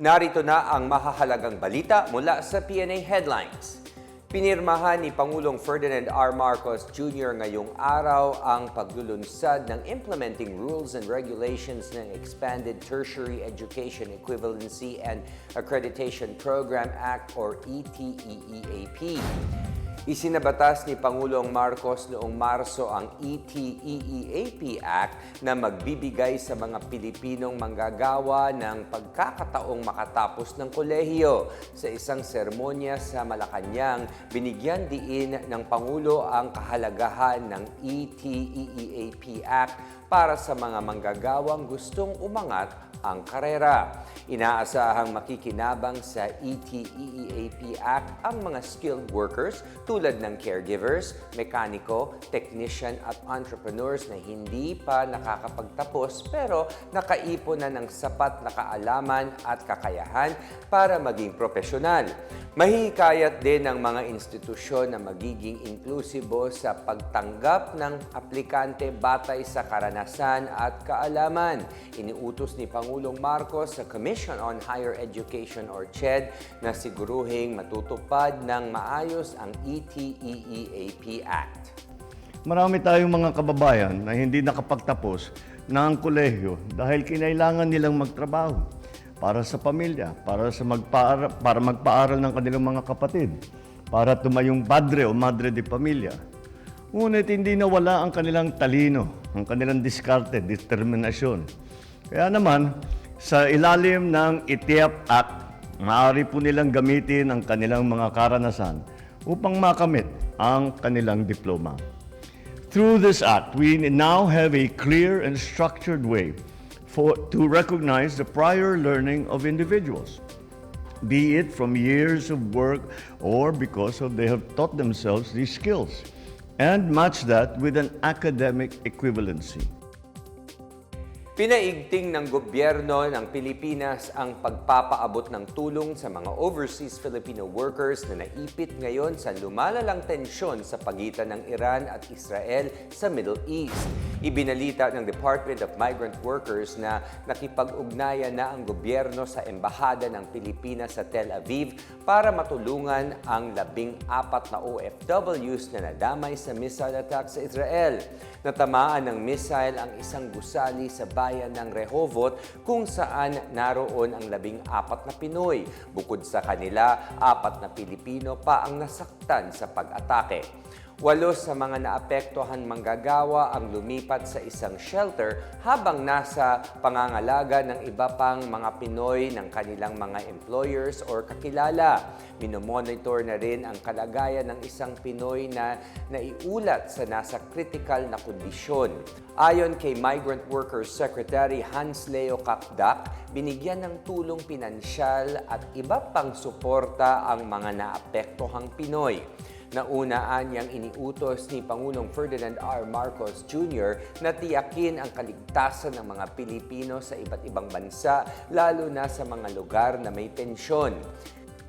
Narito na ang mahahalagang balita mula sa PNA Headlines. Pinirmahan ni Pangulong Ferdinand R. Marcos Jr. ngayong araw ang paglulunsad ng Implementing Rules and Regulations ng Expanded Tertiary Education Equivalency and Accreditation Program Act or ETEEAP. Isinabatas ni Pangulong Marcos noong Marso ang ETEEAP Act na magbibigay sa mga Pilipinong manggagawa ng pagkakataong makatapos ng kolehiyo. Sa isang sermonya sa Malacanang, binigyan diin ng Pangulo ang kahalagahan ng ETEEAP Act para sa mga manggagawang gustong umangat ang karera. Inaasahang makikinabang sa ETEEAP Act ang mga skilled workers tulad ng caregivers, mekaniko, technician at entrepreneurs na hindi pa nakakapagtapos pero nakaipon na ng sapat na kaalaman at kakayahan para maging profesional. Mahihikayat din ng mga institusyon na magiging inklusibo sa pagtanggap ng aplikante batay sa karanasan at kaalaman. Iniutos ni Pangulong Marcos sa Commission on Higher Education or CHED na siguruhing matutupad ng maayos ang ETEEAP Act. Marami tayong mga kababayan na hindi nakapagtapos ng kolehiyo dahil kinailangan nilang magtrabaho para sa pamilya, para sa magpaara, para magpaaral ng kanilang mga kapatid, para tumayong padre o madre de pamilya. Ngunit hindi nawala ang kanilang talino, ang kanilang diskarte, determinasyon. Kaya naman, sa ilalim ng ITIAP Act, maaari po nilang gamitin ang kanilang mga karanasan upang makamit ang kanilang diploma. Through this act, we now have a clear and structured way for, to recognize the prior learning of individuals, be it from years of work or because of they have taught themselves these skills, and match that with an academic equivalency. Pinaigting ng gobyerno ng Pilipinas ang pagpapaabot ng tulong sa mga overseas Filipino workers na naipit ngayon sa lumalalang tensyon sa pagitan ng Iran at Israel sa Middle East. Ibinalita ng Department of Migrant Workers na nakipag-ugnayan na ang gobyerno sa Embahada ng Pilipinas sa Tel Aviv para matulungan ang labing apat na OFWs na nadamay sa missile attack sa Israel. Natamaan ng missile ang isang gusali sa bayan ng Rehovot kung saan naroon ang labing apat na Pinoy. Bukod sa kanila, apat na Pilipino pa ang nasaktan sa pag-atake. Walo sa mga naapektuhan manggagawa ang lumipat sa isang shelter habang nasa pangangalaga ng iba pang mga Pinoy ng kanilang mga employers or kakilala. Minomonitor na rin ang kalagayan ng isang Pinoy na naiulat sa nasa critical na kondisyon. Ayon kay Migrant Workers Secretary Hans Leo Kakdak, binigyan ng tulong pinansyal at iba pang suporta ang mga naapektuhang Pinoy. Naunaan niyang iniutos ni Pangulong Ferdinand R. Marcos Jr. na tiyakin ang kaligtasan ng mga Pilipino sa iba't ibang bansa, lalo na sa mga lugar na may tensyon.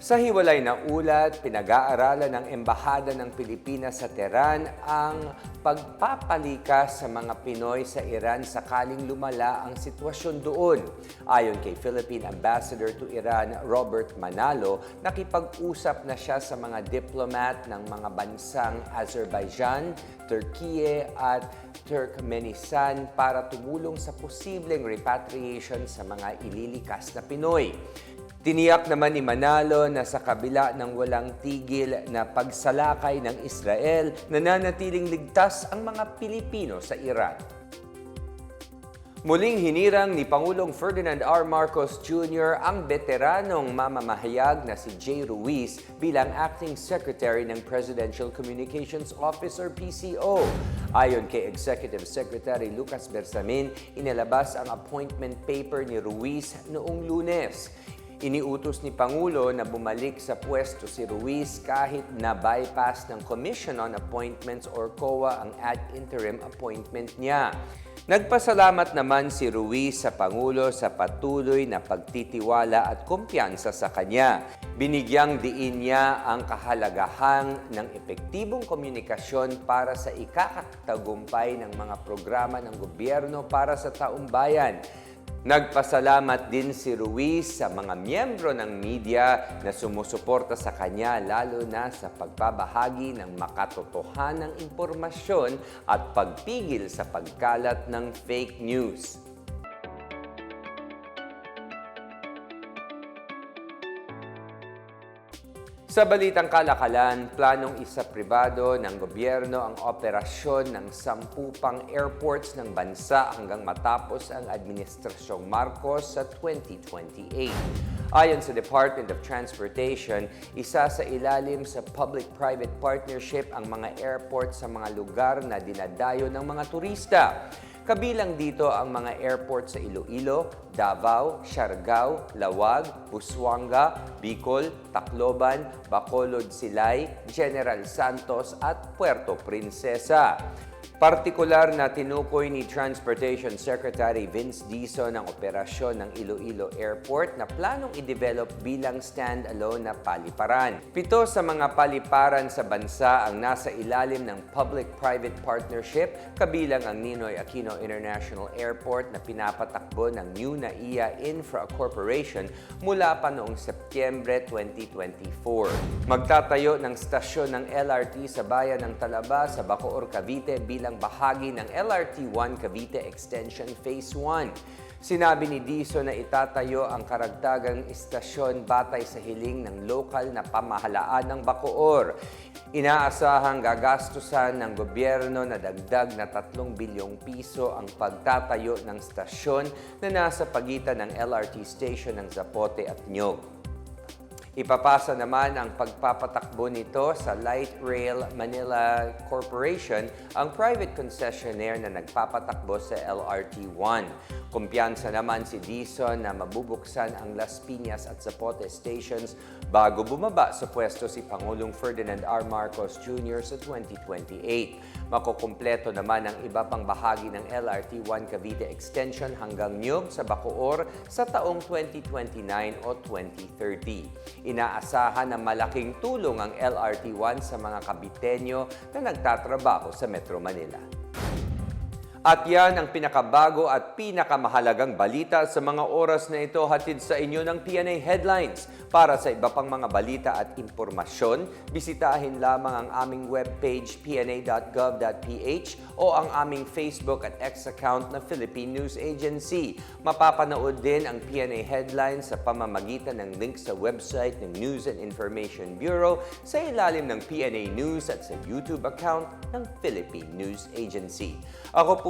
Sa hiwalay na ulat, pinag-aaralan ng Embahada ng Pilipinas sa Tehran ang pagpapalikas sa mga Pinoy sa Iran sakaling lumala ang sitwasyon doon. Ayon kay Philippine Ambassador to Iran, Robert Manalo, nakipag-usap na siya sa mga diplomat ng mga bansang Azerbaijan, Turkey at Turkmenistan para tumulong sa posibleng repatriation sa mga ililikas na Pinoy. Tiniyak naman ni Manalo na sa kabila ng walang tigil na pagsalakay ng Israel, nananatiling ligtas ang mga Pilipino sa Iran. Muling hinirang ni Pangulong Ferdinand R. Marcos Jr. ang veteranong mamamahayag na si Jay Ruiz bilang Acting Secretary ng Presidential Communications Office or PCO. Ayon kay Executive Secretary Lucas Bersamin, inilabas ang appointment paper ni Ruiz noong lunes. Iniutos ni Pangulo na bumalik sa pwesto si Ruiz kahit na bypass ng Commission on Appointments or COA ang ad interim appointment niya. Nagpasalamat naman si Ruiz sa Pangulo sa patuloy na pagtitiwala at kumpiyansa sa kanya. Binigyang diin niya ang kahalagahan ng epektibong komunikasyon para sa ikakatagumpay ng mga programa ng gobyerno para sa taumbayan. Nagpasalamat din si Ruiz sa mga miyembro ng media na sumusuporta sa kanya lalo na sa pagbabahagi ng makatotohanang impormasyon at pagpigil sa pagkalat ng fake news. Sa balitang kalakalan, planong isa pribado ng gobyerno ang operasyon ng sampu airports ng bansa hanggang matapos ang Administrasyong Marcos sa 2028. Ayon sa Department of Transportation, isa sa ilalim sa public-private partnership ang mga airports sa mga lugar na dinadayo ng mga turista. Kabilang dito ang mga airport sa Iloilo, Davao, Siargao, Lawag, Busuanga, Bicol, Tacloban, Bacolod, Silay, General Santos at Puerto Princesa. Partikular na tinukoy ni Transportation Secretary Vince Dizon ang operasyon ng Iloilo Airport na planong i-develop bilang stand-alone na paliparan. Pito sa mga paliparan sa bansa ang nasa ilalim ng Public-Private Partnership, kabilang ang Ninoy Aquino International Airport na pinapatakbo ng New NAIA Infra Corporation mula pa noong Setyembre 2024. Magtatayo ng stasyon ng LRT sa bayan ng Talaba sa Bacoor, Cavite bilang bahagi ng LRT 1 Cavite Extension Phase 1. Sinabi ni Diso na itatayo ang karagdagang istasyon batay sa hiling ng lokal na pamahalaan ng Bacoor. Inaasahang gagastusan ng gobyerno na dagdag na 3 bilyong piso ang pagtatayo ng stasyon na nasa pagitan ng LRT station ng Zapote at Nyog. Ipapasa naman ang pagpapatakbo nito sa Light Rail Manila Corporation, ang private concessionaire na nagpapatakbo sa LRT-1. Kumpiyansa naman si Dizon na mabubuksan ang Las Piñas at Zapote stations bago bumaba sa pwesto si Pangulong Ferdinand R. Marcos Jr. sa 2028. Makukumpleto naman ang iba pang bahagi ng LRT-1 Cavite Extension hanggang Nyog sa Bacoor sa taong 2029 o 2030. Inaasahan na malaking tulong ang LRT-1 sa mga Kabitenyo na nagtatrabaho sa Metro Manila. At yan ang pinakabago at pinakamahalagang balita sa mga oras na ito hatid sa inyo ng PNA Headlines. Para sa iba pang mga balita at impormasyon, bisitahin lamang ang aming webpage pna.gov.ph o ang aming Facebook at X account na Philippine News Agency. Mapapanood din ang PNA Headlines sa pamamagitan ng link sa website ng News and Information Bureau sa ilalim ng PNA News at sa YouTube account ng Philippine News Agency. Ako